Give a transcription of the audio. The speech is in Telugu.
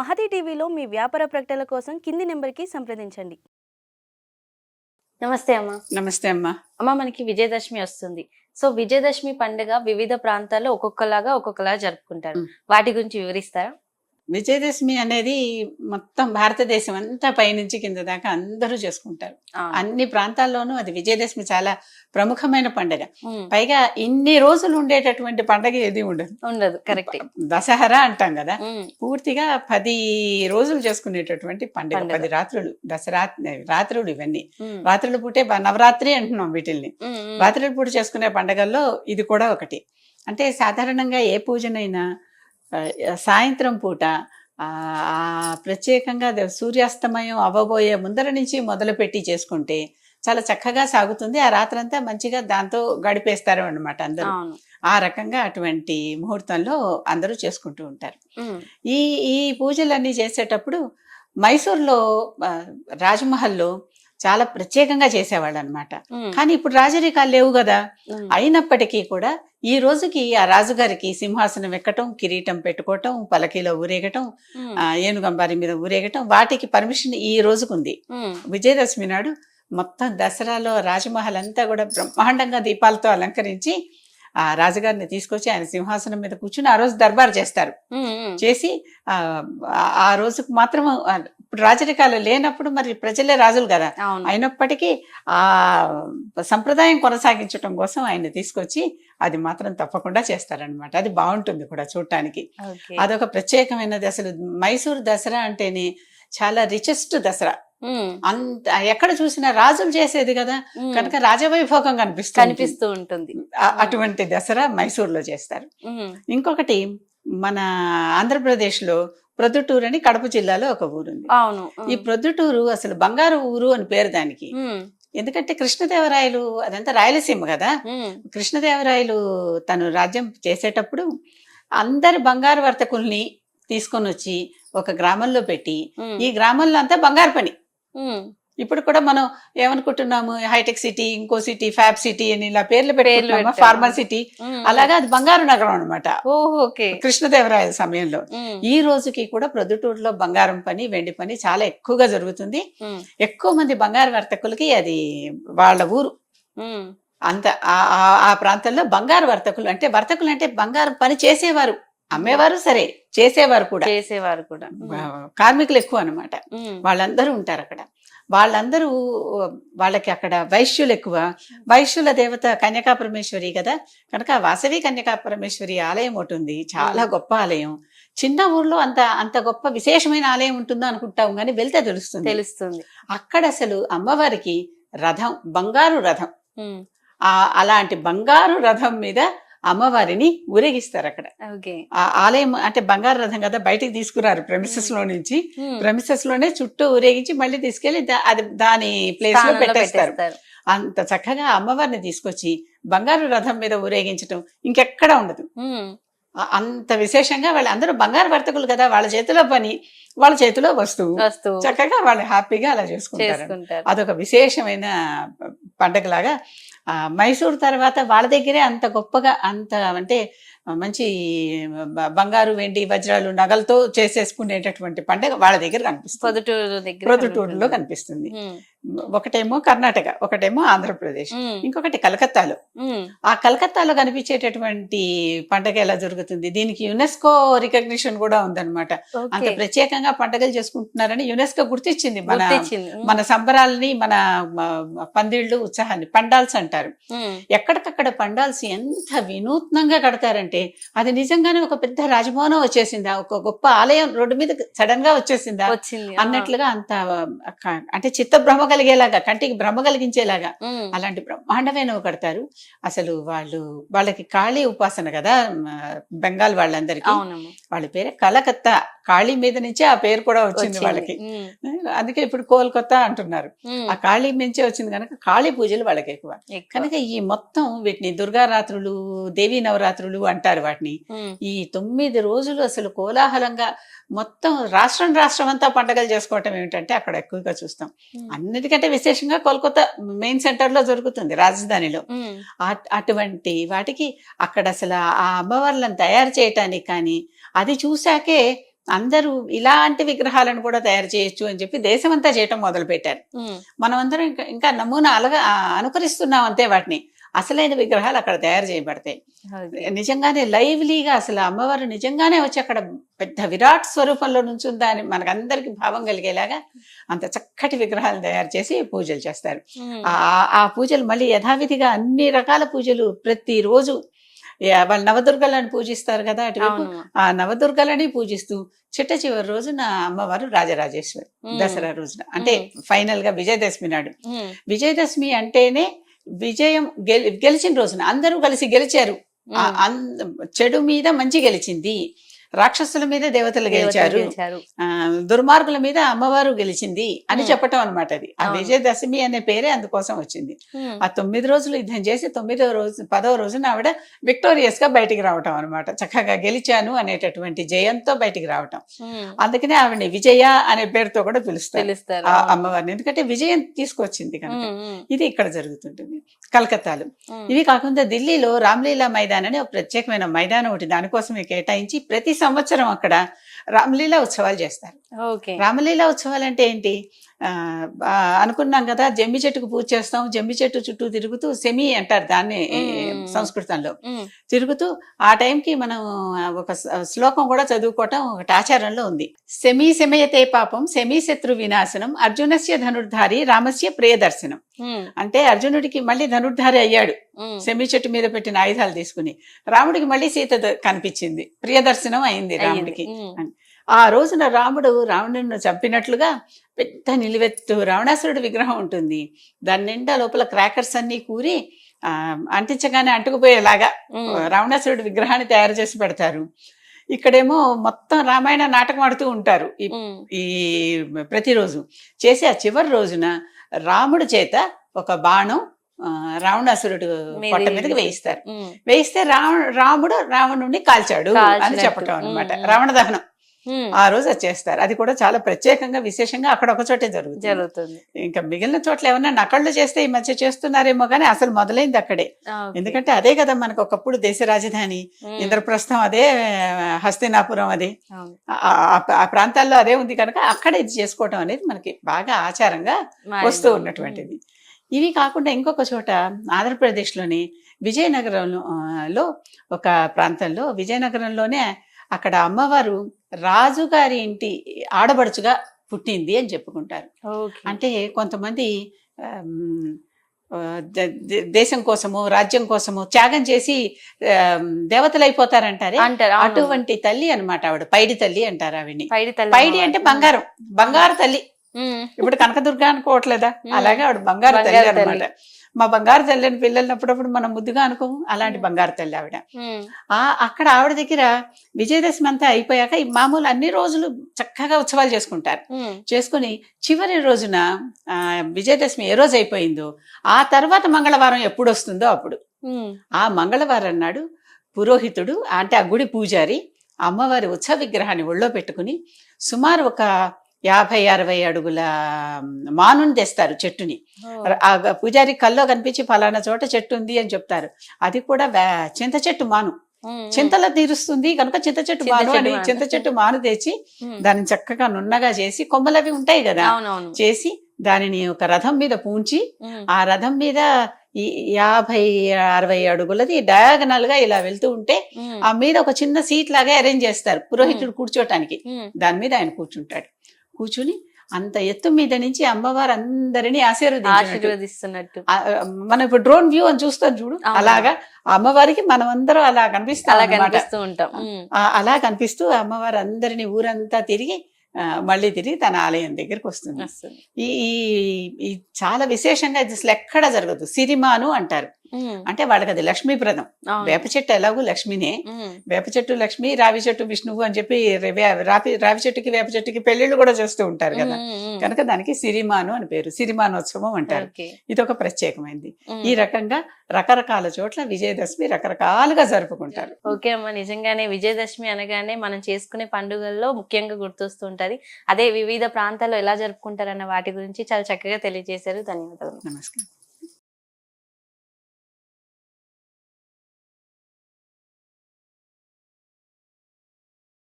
మహతి టీవీలో మీ వ్యాపార ప్రకటనల కోసం కింది నెంబర్కి సంప్రదించండి. నమస్తే అమ్మా. నమస్తే అమ్మా. అమ్మ మనకి విజయదశమి వస్తుంది. సో విజయదశమి పండుగ వివిధ ప్రాంతాల్లో ఒక్కొక్కలాగా ఒక్కొక్కలా జరుపుకుంటారు. వాటి గురించి వివరిస్తారా? విజయదశమి అనేది మొత్తం భారతదేశం అంతా పైనుంచి కింద దాకా అందరూ చేసుకుంటారు. అన్ని ప్రాంతాల్లోనూ అది విజయదశమి చాలా ప్రముఖమైన పండుగ. పైగా ఇన్ని రోజులు ఉండేటటువంటి పండగ ఏది ఉండదు. ఉండదు కరెక్ట్. దసహరా అంటాం కదా. పూర్తిగా పది రోజులు చేసుకునేటటువంటి పండుగ. పది రాత్రులు దసరా రాత్రులు ఇవన్నీ. రాత్రుల పూటే నవరాత్రి అంటున్నాం వీటిల్ని. రాత్రుల పూట చేసుకునే పండగల్లో ఇది కూడా ఒకటి. అంటే సాధారణంగా ఏ పూజనైనా సాయంత్రం పూట ప్రత్యేకంగా సూర్యాస్తమయం అవ్వబోయే ముందర నుంచి మొదలుపెట్టి చేసుకుంటే చాలా చక్కగా సాగుతుంది. ఆ రాత్రంతా మంచిగా దాంతో గడిపేస్తారు అన్నమాట అందరూ. ఆ రకంగా అటువంటి ముహూర్తంలో అందరూ చేసుకుంటూ ఉంటారు. ఈ ఈ పూజలన్నీ చేసేటప్పుడు మైసూర్లో రాజ్మహల్లో చాలా ప్రత్యేకంగా చేసేవాళ్ళు అనమాట కానీ ఇప్పుడు రాజరికాలు లేవు కదా. అయినప్పటికీ కూడా ఈ రోజుకి ఆ రాజుగారికి సింహాసనం ఎక్కటం కిరీటం పెట్టుకోవటం పలకీలో ఊరేగటం ఏనుగంబారి మీద ఊరేగటం వాటికి పర్మిషన్ ఈ రోజుకుంది. విజయదశమి నాడు మొత్తం దసరాలో రాజమహల్ అంతా కూడా బ్రహ్మాండంగా దీపాలతో అలంకరించి ఆ రాజుగారిని తీసుకొచ్చి ఆయన సింహాసనం మీద కూర్చుని ఆ రోజు దర్బారు చేస్తారు. చేసి ఆ రోజుకు మాత్రం ఇప్పుడు రాజరికాలు లేనప్పుడు మరి ప్రజలే రాజులు కదా. అయినప్పటికీ ఆ సంప్రదాయం కొనసాగించడం కోసం ఆయన తీసుకొచ్చి అది మాత్రం తప్పకుండా చేస్తారనమాట అది బాగుంటుంది కూడా చూడటానికి. అదొక ప్రత్యేకమైనది. అసలు మైసూర్ దసరా అంటేనే చాలా రిచెస్ట్ దసరా. అంత ఎక్కడ చూసినా రాజులు చేసేది కదా. కనుక రాజవైభోగం కనిపిస్తుంది. కనిపిస్తూ ఉంటుంది. అటువంటి దసరా మైసూర్లో చేస్తారు. ఇంకొకటి మన ఆంధ్రప్రదేశ్లో ప్రొద్దుటూరు అని కడప జిల్లాలో ఒక ఊరుంది. అవును. ఈ ప్రొద్దుటూరు అసలు బంగారు ఊరు అని పేరు దానికి. ఎందుకంటే కృష్ణదేవరాయలు అదంతా రాయలసీమ కదా. కృష్ణదేవరాయలు తను రాజ్యం చేసేటప్పుడు అందరి బంగారు వర్తకుల్ని తీసుకొని వచ్చి ఒక గ్రామంలో పెట్టి ఈ గ్రామంలో అంతా బంగారు పని. ఇప్పుడు కూడా మనం ఏమనుకుంటున్నాము? హైటెక్ సిటీ ఇంకో సిటీ ఫ్యాబ్ సిటీ అని ఇలా పేర్లు పెట్టుకుంటున్నాము. Farmer city. అలాగా అది బంగారు నగరం అనమాట కృష్ణదేవరాయల సమయంలో. ఈ రోజుకి కూడా ప్రొద్దుటూరులో బంగారం పని వెండి పని చాలా ఎక్కువగా జరుగుతుంది. ఎక్కువ మంది బంగారు వర్తకులకి అది వాళ్ళ ఊరు. అంత ఆ- ప్రాంతంలో బంగారు వర్తకులు అంటే వర్తకులు అంటే బంగారం పని చేసేవారు. అమ్మేవారు సరే చేసేవారు కూడా. చేసేవారు కూడా. కార్మికులు ఎక్కువ అన్నమాట. మ్, వాళ్ళందరూ ఉంటారు అక్కడ. వాళ్ళందరూ వాళ్ళకి అక్కడ వైశ్యులు ఎక్కువ. వైశ్యుల దేవత కన్యకా పరమేశ్వరి కదా? కనుక వాసవి కన్యకా పరమేశ్వరి ఆలయం ఒకటి ఉంది. చాలా గొప్ప ఆలయం. చిన్న ఊర్లో అంత అంత గొప్ప విశేషమైన ఆలయం ఉంటుందో అనుకుంటాం కానీ వెళ్తే తెలుస్తుంది. తెలుస్తుంది. అక్కడ అసలు అమ్మవారికి రథం బంగారు రథం. ఆ అలాంటి బంగారు రథం మీద అమ్మవారిని ఊరేగిస్తారు అక్కడ. ఆ ఆలయం అంటే బంగారు రథం కదా బయటికి తీసుకురారు ప్రెమిసెస్లో నుంచి ప్రెమిసెస్లోనే చుట్టూ ఊరేగించి మళ్ళీ తీసుకెళ్ళి అది దాని ప్లేస్లో పెట్టేస్తారు. అంత చక్కగా అమ్మవారిని తీసుకొచ్చి బంగారు రథం మీద ఊరేగించడం ఇంకెక్కడ ఉండదు. ఆ- అంత విశేషంగా వాళ్ళు అందరూ బంగారు వర్తకులు కదా వాళ్ళ చేతిలో పని వాళ్ళ చేతిలో వస్తువు. చక్కగా వాళ్ళు హ్యాపీగా అలా చేసుకుంటారు. అదొక విశేషమైన పండగలాగా మైసూర్ తర్వాత వాళ్ళ దగ్గరే అంత గొప్పగా అంత అంటే మంచి బంగారు వెండి వజ్రాలు నగలతో చేసేసుకునేటటువంటి పండగ వాళ్ళ దగ్గర కనిపిస్తుంది. పొద్దుటూరు దగ్గర కనిపిస్తుంది. ఒకటేమో కర్ణాటక ఒకటేమో ఆంధ్రప్రదేశ్ ఇంకొకటి కలకత్తాలో. ఆ కలకత్తాలో కనిపించేటటువంటి పండగ ఎలా జరుగుతుంది? దీనికి యునెస్కో రికగ్నిషన్ కూడా ఉందన్నమాట. అంత. ప్రత్యేకంగా పండగలు చేసుకుంటున్నారని యునెస్కో గుర్తించింది మన మన సంబరాలని మన పందిళ్ళు ఉత్సాహాన్ని పండాల్స్ అంటారు. ఎక్కడికక్కడ పండాల్స్ ఎంత వినూత్నంగా కడతారంటే అది నిజంగానే ఒక పెద్ద రాజభవనం వచ్చేసిందా? ఒక గొప్ప ఆలయం రోడ్డు మీద సడన్గా వచ్చేసిందా. అన్నట్లుగా అంత అంటే చిత్త భ్రమ కలిగేలాగా కంటికి భ్రమ కలిగించేలాగా అలాంటి బ్రహ్మాండమైనవి కడతారు. అసలు వాళ్ళు వాళ్ళకి కాళీ ఉపాసన కదా బెంగాల్ వాళ్ళందరికీ. వాళ్ళ పేరే కలకత్తా. కాళీ మీద నుంచే ఆ పేరు కూడా వచ్చింది. వాళ్ళకి. అందుకే ఇప్పుడు కోల్కత్తా అంటున్నారు. ఆ కాళీ నుంచే వచ్చింది కనుక కాళీ పూజలు వాళ్ళకి ఎక్కువ. కనుక ఈ మొత్తం వీటిని దుర్గారాత్రులు దేవీ నవరాత్రులు అంటారు వాటిని. ఈ తొమ్మిది రోజులు అసలు కోలాహలంగా మొత్తం రాష్ట్రం రాష్ట్రం అంతా పండగలు చేసుకోవటం ఏమిటంటే అక్కడ ఎక్కువగా చూస్తాం. అన్నిటికంటే విశేషంగా కోల్కతా మెయిన్ సెంటర్లో జరుగుతుంది రాజధానిలో అటువంటి వాటికి అక్కడ అసలు ఆ అమ్మవార్లను తయారు చేయటానికి కానీ అది చూశాకే అందరూ ఇలాంటి విగ్రహాలను కూడా తయారు చేయొచ్చు అని చెప్పి దేశమంతా చేయటం మొదలు పెట్టారు మనం అందరం ఇంకా ఇంకా నమూనా అలగా అనుకరిస్తున్నాం అంతే వాటిని. అసలైన విగ్రహాలు అక్కడ తయారు చేయబడతాయి. నిజంగానే లైవ్లీగా అసలు అమ్మవారు నిజంగానే వచ్చి అక్కడ పెద్ద విరాట్ స్వరూపంలో నుంచుందా అని మనకందరికి భావం కలిగేలాగా అంత చక్కటి విగ్రహాలు తయారు చేసి పూజలు చేస్తారు. ఆ ఆ పూజలు మళ్ళీ యథావిధిగా అన్ని రకాల పూజలు ప్రతిరోజు వాళ్ళు నవదుర్గలను పూజిస్తారు కదా అటువైపు. ఆ నవదుర్గలని పూజిస్తూ చిట్ట చివరి రోజున అమ్మవారు రాజరాజేశ్వరి దసరా రోజున. అంటే ఫైనల్గా విజయదశమి నాడు. విజయదశమి అంటేనే విజయం గెలి గెలిచిన రోజున అందరూ కలిసి గెలిచారు. చెడు మీద మంచి గెలిచింది. రాక్షసుల మీద దేవతలు గెలిచారు. దుర్మార్గుల మీద అమ్మవారు గెలిచింది అని. చెప్పటం అనమాట అది. ఆ. విజయదశమి అనే పేరే అందుకోసం వచ్చింది. ఆ తొమ్మిది రోజులు యుద్ధం చేసి తొమ్మిదో రోజు పదవ రోజున ఆవిడ విక్టోరియస్గా బయటికి రావటం అనమాట చక్కగా గెలిచాను అనేటటువంటి జయంతో బయటికి రావటం. అందుకనే ఆవిడని విజయ అనే పేరుతో కూడా పిలుస్తారు. ఆ. అమ్మవారిని. ఎందుకంటే విజయం తీసుకొచ్చింది కనుక. ఇది ఇక్కడ జరుగుతుంటుంది. కలకత్తాలో. ఇవి కాకుండా ఢిల్లీలో రామ్లీలా మైదాన్ అని ఒక ప్రత్యేకమైన మైదానం ఒకటి దానికోసమే కేటాయించి ప్రతి సంవత్సరం అక్కడ రామ్లీలా ఉత్సవాలు చేస్తారు. ఓకే. రామలీలా ఉత్సవాలు అంటే ఏంటి? అనుకున్నాం కదా జమ్మి చెట్టుకు పూజ చేస్తాం జమ్మి చెట్టు చుట్టూ తిరుగుతూ సెమి అంటారు దాన్ని. సంస్కృతంలో. తిరుగుతూ ఆ టైంకి మనం ఒక శ్లోకం కూడా చదువుకోవటం ఒకటి ఆచారంలో ఉంది. సెమీ శమయతే పాపం సెమీ శత్రు వినాశనం అర్జునస్య ధనుర్ధారి రామస్య ప్రియదర్శనం. అంటే అర్జునుడికి మళ్ళీ ధనుర్ధారి అయ్యాడు. సెమి చెట్టు మీద పెట్టిన ఆయుధాలు తీసుకుని. రాముడికి మళ్ళీ సీత కనిపించింది. ప్రియదర్శనం అయింది. రాముడికి. ఆ రోజున రాముడు రావణుడిని చంపినట్లుగా పెద్ద నిలువెత్తు రావణాసురుడి విగ్రహం ఉంటుంది. దాని నిండా లోపల క్రాకర్స్ అన్ని కూరి ఆ, అంటించగానే అంటుకుపోయేలాగా రావణాసురుడి విగ్రహాన్ని తయారు చేసి పెడతారు. ఇక్కడేమో మొత్తం రామాయణ నాటకం ఆడుతూ ఉంటారు ఈ ప్రతిరోజు. చేసి ఆ చివరి రోజున రాముడి చేత ఒక బాణం రావణాసురుడు పొట్ట మీదకి వేయిస్తారు. వేయిస్తే రావణ రాముడు రావణుడిని కాల్చాడు అని. చెప్పటం అనమాట. రావణ దహనం ఆ రోజు అది చేస్తారు అది కూడా చాలా ప్రత్యేకంగా విశేషంగా అక్కడ ఒక చోటే జరుగుతుంది. జరుగుతుంది. ఇంకా మిగిలిన చోట్ల ఏమన్నా నకళ్ళు చేస్తే ఈ మధ్య చేస్తున్నారేమో కానీ అసలు మొదలైంది అక్కడే. ఎందుకంటే అదే కదా మనకు ఒకప్పుడు దేశ రాజధాని ఇంద్రప్రస్థం అదే హస్తినాపురం అదే. ఆ- ప్రాంతాల్లో అదే ఉంది కనుక అక్కడ ఇది చేసుకోవటం అనేది మనకి బాగా ఆచారంగా. వస్తూ ఉన్నటువంటిది. ఇవి కాకుండా ఇంకొక చోట ఆంధ్రప్రదేశ్లోని విజయనగరంలో ఒక ప్రాంతంలో విజయనగరంలోనే అక్కడ అమ్మవారు రాజుగారి ఇంటి ఆడబడుచుగా పుట్టింది అని చెప్పుకుంటారు. అంటే కొంతమంది దేశం కోసము రాజ్యం కోసము త్యాగం చేసి దేవతలు అయిపోతారంటారే అంటారు. అటువంటి తల్లి అన్నమాట ఆవిడ. పైడి తల్లి అంటారు ఆవిడ్ని. పైడి అంటే బంగారం. బంగారు తల్లి. ఇప్పుడు కనకదుర్గ అనుకోవట్లేదా. అలాగే ఆవిడ బంగారు తల్లి బంగారు తల్లి. అనమాట మా బంగారు తల్లి అని పిల్లల్ని అప్పుడప్పుడు మనం ముద్దుగా అనుకోము. అలాంటి. బంగారు తల్లి ఆవిడ. ఆ అక్కడ ఆవిడ దగ్గర విజయదశమి అంతా అయిపోయాక ఈ మామూలు అన్ని రోజులు చక్కగా ఉత్సవాలు చేసుకుంటారు. చేసుకుని చివరి రోజున ఆ, విజయదశమి ఏ రోజు అయిపోయిందో ఆ తర్వాత మంగళవారం ఎప్పుడు వస్తుందో అప్పుడు. ఆ మంగళవారం నాడు పురోహితుడు అంటే ఆ గుడి పూజారి అమ్మవారి ఉత్సవ విగ్రహాన్ని ఒళ్ళో పెట్టుకుని సుమారు ఒక యాభై అరవై అడుగుల మానుని తెస్తారు చెట్టుని. ఆ పూజారి కల్లో కనిపించి ఫలానా చోట చెట్టు ఉంది అని చెప్తారు. అది కూడా చింత చెట్టు మాను. చింతలో తీరుస్తుంది కనుక చింత చెట్టు మాను అని. చింత చెట్టు మాను తెచ్చి దాన్ని చక్కగా నున్నగా చేసి కొమ్మలవి ఉంటాయి కదా చేసి దానిని ఒక రథం మీద పూంచి ఆ రథం మీద యాభై అరవై అడుగులది డయాగనల్గా ఇలా వెళ్తూ ఉంటే ఆ మీద ఒక చిన్న సీట్ లాగా అరేంజ్ చేస్తారు పురోహితుడు కూర్చోటానికి. దాని మీద ఆయన కూర్చుంటాడు. కూర్చుని అంత ఎత్తు మీద నుంచి అమ్మవారు అందరినీ ఆశీర్వదిస్తున్నట్టు. మనం ఇప్పుడు డ్రోన్ వ్యూ అని చూస్తాం చూడు. అలాగా అమ్మవారికి మనం అందరం అలా కనిపిస్తాం అలా. కనిపిస్తూ ఉంటాం. అలా కనిపిస్తూ అమ్మవారు అందరినీ ఊరంతా తిరిగి మళ్ళీ తిరిగి తన ఆలయం దగ్గరికి వస్తుంది. ఈ చాలా విశేషంగా ఇది అసలు ఎక్కడ జరగదు. సిరిమాను అంటారు. అంటే వాళ్ళకి అది లక్ష్మీప్రదం. వేప చెట్టు ఎలాగూ లక్ష్మినే. వేప చెట్టు లక్ష్మి రావి చెట్టు విష్ణువు అని చెప్పి రావి రావి చెట్టుకి వేప చెట్టుకి పెళ్ళిళ్ళు కూడా చేస్తూ ఉంటారు కదా. కనుక దానికి సిరిమాను అని పేరు. సిరిమానోత్సవం అంటారు. ఇది ఒక ప్రత్యేకమైనది. ఈ రకంగా రకరకాల చోట్ల విజయదశమి రకరకాలుగా జరుపుకుంటారు. ఓకే అమ్మ నిజంగానే విజయదశమి అనగానే మనం చేసుకునే పండుగల్లో ముఖ్యంగా గుర్తొస్తూ ఉంటది. అదే వివిధ ప్రాంతాల్లో ఎలా జరుపుకుంటారన్న వాటి గురించి చాలా చక్కగా తెలియజేశారు. ధన్యవాదాలు. నమస్కారం.